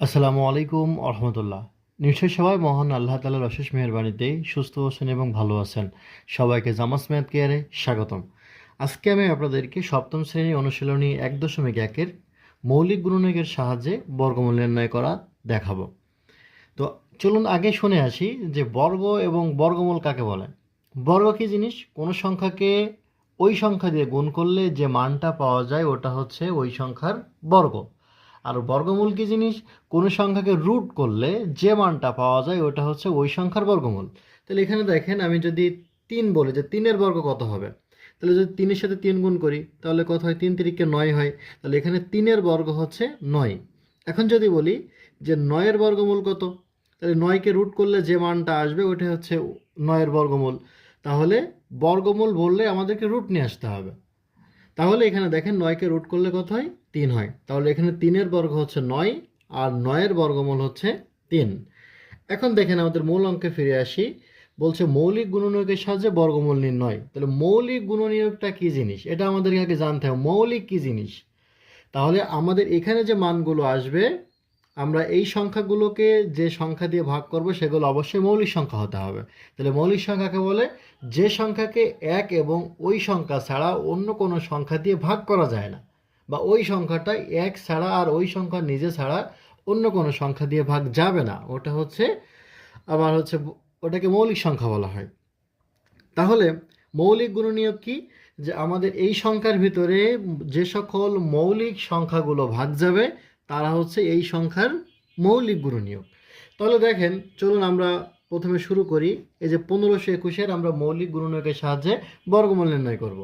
আসসালামু আলাইকুম আহমতুল্লাহ নিশ্চয়ই সবাই মহান আল্লাহ তালার অশেষ মেহরবানিতে সুস্থ আছেন এবং ভালো আছেন। সবাইকে জামাস ম্যাথ কেয়ারে স্বাগতম। আজকে আমি আপনাদেরকে সপ্তম শ্রেণি অনুশীলনী এক দশমিক একের মৌলিক গুণনীয়কের সাহায্যে বর্গমূল নির্ণয় করা দেখাবো। তো চলুন আগে শুনে আসি যে বর্গ এবং বর্গমূল কাকে বলে? বর্গ কী জিনিস? কোনো সংখ্যাকে ওই সংখ্যা দিয়ে গুণ করলে যে মানটা পাওয়া যায় ওটা হচ্ছে ওই সংখ্যার বর্গ। আর বর্গমূল কি জিনিস? কোনো সংখ্যাকে রুট করলে যে মানটা পাওয়া যায় ওটা হচ্ছে ওই সংখ্যার বর্গমূল। তাহলে এখানে দেখেন আমি যদি তিন বলি যে তিনের বর্গ কত হবে? তাহলে যদি তিনের সাথে তিন গুণ করি, তাহলে কত হয়? তিন তিরিকে নয় হয়। তাহলে এখানে তিনের বর্গ হচ্ছে নয়। এখন যদি বলি যে নয়ের বর্গমূল কত? তাহলে নয়কে রুট করলে যে মানটা আসবে ওটা হচ্ছে নয়ের বর্গমূল। তাহলে বর্গমূল বললে আমাদেরকে রুট নিয়ে আসতে হবে। তাহলে এখানে দেখেন নয়কে রুট করলে কত হয়? তিন হয়। তাহলে এখানে তিনের বর্গ হচ্ছে নয় আর নয়ের বর্গমূল হচ্ছে তিন। এখন দেখেন আমাদের মূল অঙ্কে ফিরে আসি। বলছে মৌলিক গুণনীয়কের সাহায্যে বর্গমূল নির্ণয়। তাহলে মৌলিক গুণনীয়কটা কি জিনিস? এটা আমাদেরকে আগে জানতে হবে। মৌলিক কি জিনিস? তাহলে আমাদের এখানে যে মানগুলো আসবে, আমরা এই সংখ্যাগুলোকে যে সংখ্যা দিয়ে ভাগ করব, সেগুলো অবশ্যই মৌলিক সংখ্যা হতে হবে। তাহলে মৌলিক সংখ্যাকে বলে যে সংখ্যাকে এক এবং ওই সংখ্যা ছাড়া অন্য কোনো সংখ্যা দিয়ে ভাগ করা যায় না। বা ওই সংখ্যাটা এক ছাড়া আর ওই সংখ্যা নিজে ছাড়া অন্য কোনো সংখ্যা দিয়ে ভাগ যাবে না। ওটা হচ্ছে আবার হচ্ছে ওটাকে মৌলিক সংখ্যা বলা হয়। তাহলে মৌলিক গুণনীয়ক কি? যে আমাদের এই সংখ্যার ভিতরে যে সকল মৌলিক সংখ্যাগুলো ভাগ যাবে, তারা হচ্ছে এই সংখ্যার মৌলিক গুণনীয়ক। তাহলে দেখেন, চলুন আমরা প্রথমে শুরু করি। এই যে পনেরোশো একুশের আমরা মৌলিক গুণনীয়কের সাহায্যে বর্গমূল নির্ণয় করব।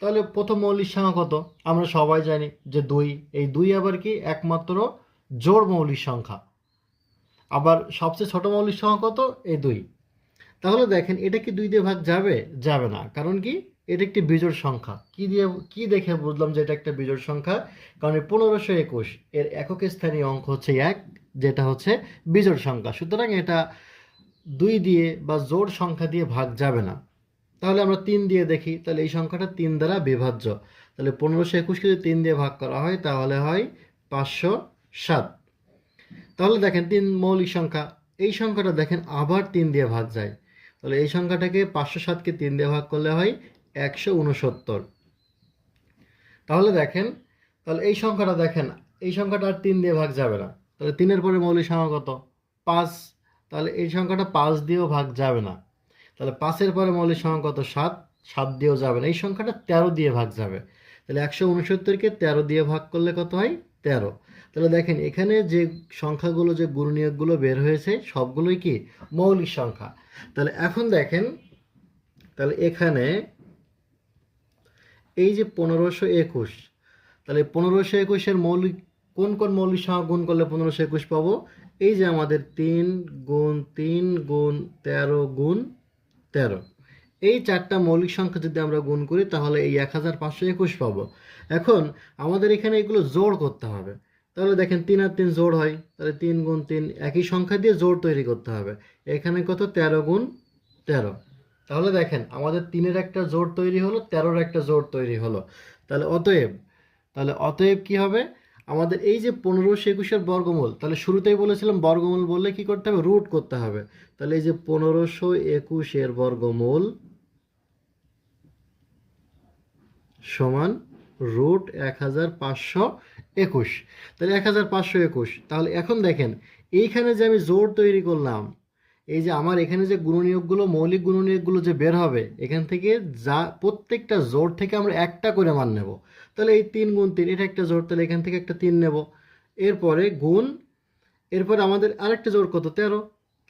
তাহলে প্রথম মৌলিক সংখ্যা কত? আমরা সবাই জানি যে দুই। এই দুই আবার কি? একমাত্র জোড় মৌলিক সংখ্যা। আবার সবচেয়ে ছোট মৌলিক সংখ্যা কত? এই দুই। তাহলে দেখেন, এটা কি দুই দিয়ে ভাগ যাবে? যাবে না। কারণ কি? এটা একটি বিজোড় সংখ্যা। কি দিয়ে, কি দেখে বুঝলাম যে এটা একটা বিজোড় সংখ্যা? কারণ পনেরোশো একুশ। এর একক স্থানীয় অঙ্ক হচ্ছে এক, যেটা হচ্ছে বিজোড় সংখ্যা। সুতরাং এটা দুই দিয়ে বা জোড় সংখ্যা দিয়ে ভাগ যাবে না। তাহলে আমরা তিন দিয়ে দেখি, তাহলে এই সংখ্যাটা তিন দ্বারা বিভাজ্য। তাহলে পনেরোশো একুশকে যদি তিন দিয়ে ভাগ করা হয়, তাহলে হয় পাঁচশো সাত। তাহলে দেখেন তিন মৌলিক সংখ্যা, এই সংখ্যাটা দেখেন আবার তিন দিয়ে ভাগ যায়। তাহলে এই সংখ্যাটাকে পাঁচশো সাতকে তিন দিয়ে ভাগ করলে হয় একশো উনসত্তর। তাহলে দেখেন, তাহলে এই সংখ্যাটা দেখেন, এই সংখ্যাটা আর তিন দিয়ে ভাগ যাবে না। তাহলে তিনের পরে মৌলিক সংখ্যা কত? পাঁচ। তাহলে এই সংখ্যাটা পাঁচ দিয়েও ভাগ যাবে না। তাহলে পাঁচের পরে মৌলিক সংখ্যা কত? সাত। সাত দিয়েও যাবে না। এই সংখ্যাটা তেরো দিয়ে ভাগ যাবে। তাহলে একশো উনসত্তরকে তেরো দিয়ে ভাগ করলে কত হয়? তেরো। তাহলে দেখেন, এখানে যে সংখ্যাগুলো, যে গুণনীয়কগুলো বের হয়েছে, সবগুলোই কি? মৌলিক সংখ্যা। তাহলে এখন দেখেন, তাহলে এখানে এই যে পনেরোশো একুশ, তাহলে পনেরোশো একুশের মৌলিক, কোন কোন মৌলিক সংখ্যা গুণ করলে পনেরোশো একুশ পাবো? এই যে আমাদের তিন গুণ তিন গুণ তেরো গুণ তেরো। এই চারটা মৌলিক সংখ্যা যদি আমরা গুণ করি, তাহলে এই এক হাজার পাঁচশো একুশ পাবো। এখন আমাদের এখানে এগুলো জোড় করতে হবে। তাহলে দেখেন তিন আর তিন জোড় হয়, তাহলে তিন গুণ তিন একই সংখ্যা দিয়ে জোড় তৈরি করতে হবে। এখানে কত? তেরো গুণ তেরো। তাহলে দেখেন আমাদের তিনের একটা জোড় তৈরি হলো, তেরোর একটা জোড় তৈরি হলো। তাহলে অতএব তাহলে অতএব কি হবে? আমাদের এই যে পনেরোশো একুশের বর্গমূল, তাহলে শুরুতেই বলেছিলাম বর্গমূল বললে কি করতে হবে? রুট করতে হবে। তাহলে এই যে পনেরোশো একুশের বর্গমূল সমান রুট এক হাজার পাঁচশো একুশ। তাহলে এক হাজার পাঁচশো একুশ। তাহলে এখন দেখেন, এইখানে যে আমি জোর তৈরি করলাম এই যে আমার এখানে যে গুণনীয়কগুলো মৌলিক গুণনীয়কগুলো যে বের হবে, এখান থেকে যা, প্রত্যেকটা জোর থেকে আমরা একটা করে মান নেব। তাহলে এই তিন গুণ তিন, এটা একটা জোর তাহলে এখান থেকে একটা তিন নেব। এরপরে গুণ, এরপরে আমাদের আরেকটা জোর কত? তেরো।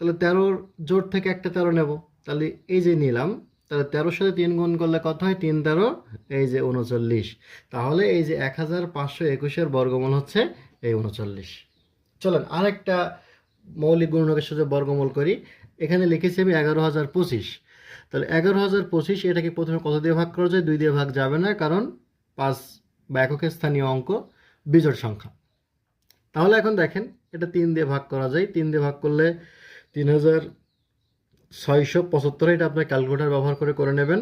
তাহলে তেরোর জোর থেকে একটা তেরো নেব। তাহলে এই যে নিলাম, তাহলে তেরোর সাথে তিন গুণ করলে কত হয়? তিন তেরো, এই যে উনচল্লিশ। তাহলে এই যে এক হাজার পাঁচশো একুশের বর্গমূল হচ্ছে এই উনচল্লিশ। চলেন, আরেকটা মৌলিক গুণনকের সাথে বর্গমূল করি, এখানে লিখেছি আমি এগারো হাজার পঁচিশ। তাহলে এগারো হাজার পঁচিশ এটাকে প্রথমে কত দিয়ে ভাগ করা যায়? দুই দিয়ে ভাগ যাবে না, কারণ পাঁচ বা এককের স্থানীয় অঙ্ক, বিজোড় সংখ্যা। তাহলে এখন দেখেন, এটা তিন দিয়ে ভাগ করা যায়। তিন দিয়ে ভাগ করলে তিন হাজার ছয়শো পঁচাত্তর, এটা আপনার ক্যালকুলেটার ব্যবহার করে করে নেবেন।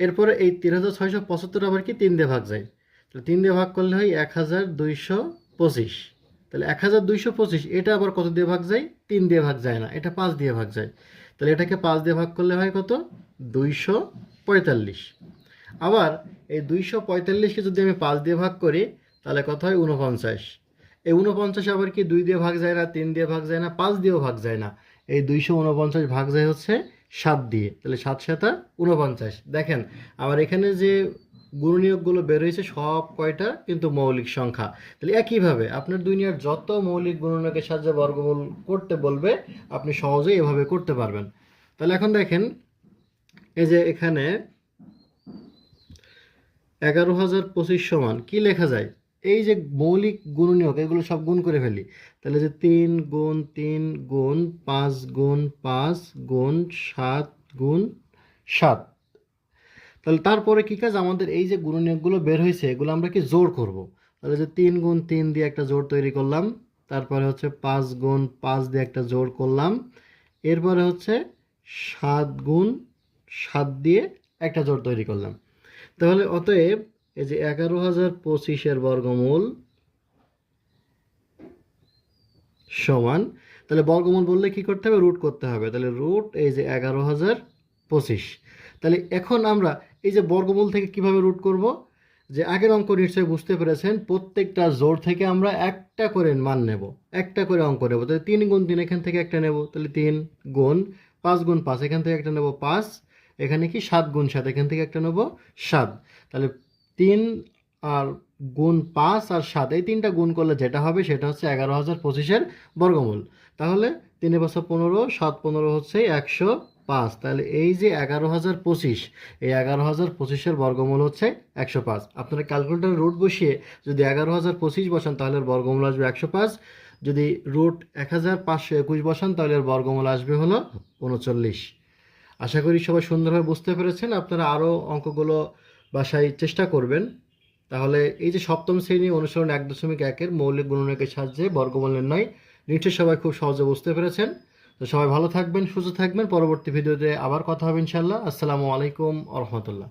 এরপরে এই তিন হাজার ছয়শো পঁচাত্তর আবার কি তিন দিয়ে ভাগ যায়? তাহলে তিন দিয়ে ভাগ করলে হয় এক হাজার দুইশো পঁচিশ। তাহলে এক হাজার দুইশো পঁচিশ, এটা আবার কত দিয়ে ভাগ যায়? তিন দিয়ে ভাগ যায় না, এটা পাঁচ দিয়ে ভাগ যায়। তাহলে এটাকে পাঁচ দিয়ে ভাগ করলে হয় কত? দুইশো পঁয়তাল্লিশ। আবার এই দুইশো পঁয়তাল্লিশকে যদি আমি পাঁচ দিয়ে ভাগ করি, তাহলে কত হয়? উনপঞ্চাশ এই উনপঞ্চাশ আবার কি দুই দিয়ে ভাগ যায় না, তিন দিয়ে ভাগ যায় না, পাঁচ দিয়েও ভাগ যায় না। এই দুইশো উনপঞ্চাশ ভাগ যায় হচ্ছে সাত দিয়ে, তাহলে সাত সাতা উনপঞ্চাশ দেখেন, আবার এখানে যে গুণনীয়কগুলো বের হয়েছে সব কয়টা কিন্তু মৌলিক সংখ্যা। তাহলে একইভাবে আপনার দুনিয়ার যত মৌলিক গুণনীয়কের সাহায্যে বর্গমূল করতে বলবে, আপনি সহজেই এভাবে করতে পারবেন। তাহলে এখন দেখেন, এই যে এখানে এগারো হাজার পঁচিশ সমান, কি লেখা যায়? এই যে মৌলিক গুণনীয়ক, এগুলো সব গুণ করে ফেলি। তাহলে যে তিন গুণ তিন গুণ পাঁচ গুণ পাঁচ গুণ সাত গুণ সাত। তাহলে তারপরে কী কাজ? আমাদের এই যে গুণনীয়কগুলো বের হয়েছে, এগুলো আমরা কি জোর করব? তাহলে যে তিন গুণ তিন দিয়ে একটা জোর তৈরি করলাম, তারপরে হচ্ছে পাঁচ গুণ পাঁচ দিয়ে একটা জোর করলাম, এরপরে হচ্ছে সাত গুণ সাত দিয়ে একটা জোর তৈরি করলাম। তাহলে অতএব এই যে এগারো হাজার পঁচিশের বর্গমূল সমান, তাহলে বর্গমূল বললে কি করতে হবে? রুট করতে হবে। তাহলে রুট এই যে এগারো হাজার পঁচিশ। তাহলে এখন আমরা এই যে বর্গমূল থেকে কীভাবে রুট করব? যে আগের অঙ্ক নিশ্চয়ই বুঝতে পেরেছেন, প্রত্যেকটা জোর থেকে আমরা একটা করে মান নেব, একটা করে অঙ্ক নেব। তাহলে তিন গুণ তিন এখান থেকে একটা নেব, তাহলে তিন গুণ পাঁচ গুণ পাঁচ এখান থেকে একটা নেব, পাঁচ। এখানে কি সাত গুণ সাত, এখান থেকে একটা নেব, সাত। তাহলে তিন আর গুণ পাঁচ আর সাত, এই তিনটা গুণ করলে যেটা হবে সেটা হচ্ছে এগারো হাজার পঁচিশের বর্গমূল। তাহলে তিন বছর পনেরো, সাত পনেরো হচ্ছে একশো পাঁচ, তাহলে এই যে এগারো হাজার পঁচিশ, এই এগারো হাজার পঁচিশের বর্গমূল হচ্ছে একশো পাঁচ। আপনারা ক্যালকুলেটার রুট বসিয়ে যদি এগারো হাজার পঁচিশ বসান, তাহলে বর্গমূল আসবে একশো পাঁচ। যদি রুট এক হাজার পাঁচশো একুশ বসান, তাহলে বর্গমূল আসবে হলো উনচল্লিশ। আশা করি সবাই সুন্দরভাবে বুঝতে পেরেছেন। আপনারা আরও অঙ্কগুলো বাসায় চেষ্টা করবেন। তাহলে এই যে সপ্তম শ্রেণি অনুসরণ এক দশমিক একের মৌলিক গুণনীয়কের সাহায্যে বর্গমূল নির্ণয়, নিশ্চয়ই সবাই খুব সহজে বুঝতে পেরেছেন। তো সবাই ভালো থাকবেন, সুস্থ থাকবেন। পরবর্তী ভিডিওতে আবার কথা হবে ইনশাল্লাহ আসসালামু আলাইকুম রহমতুল্লাহ।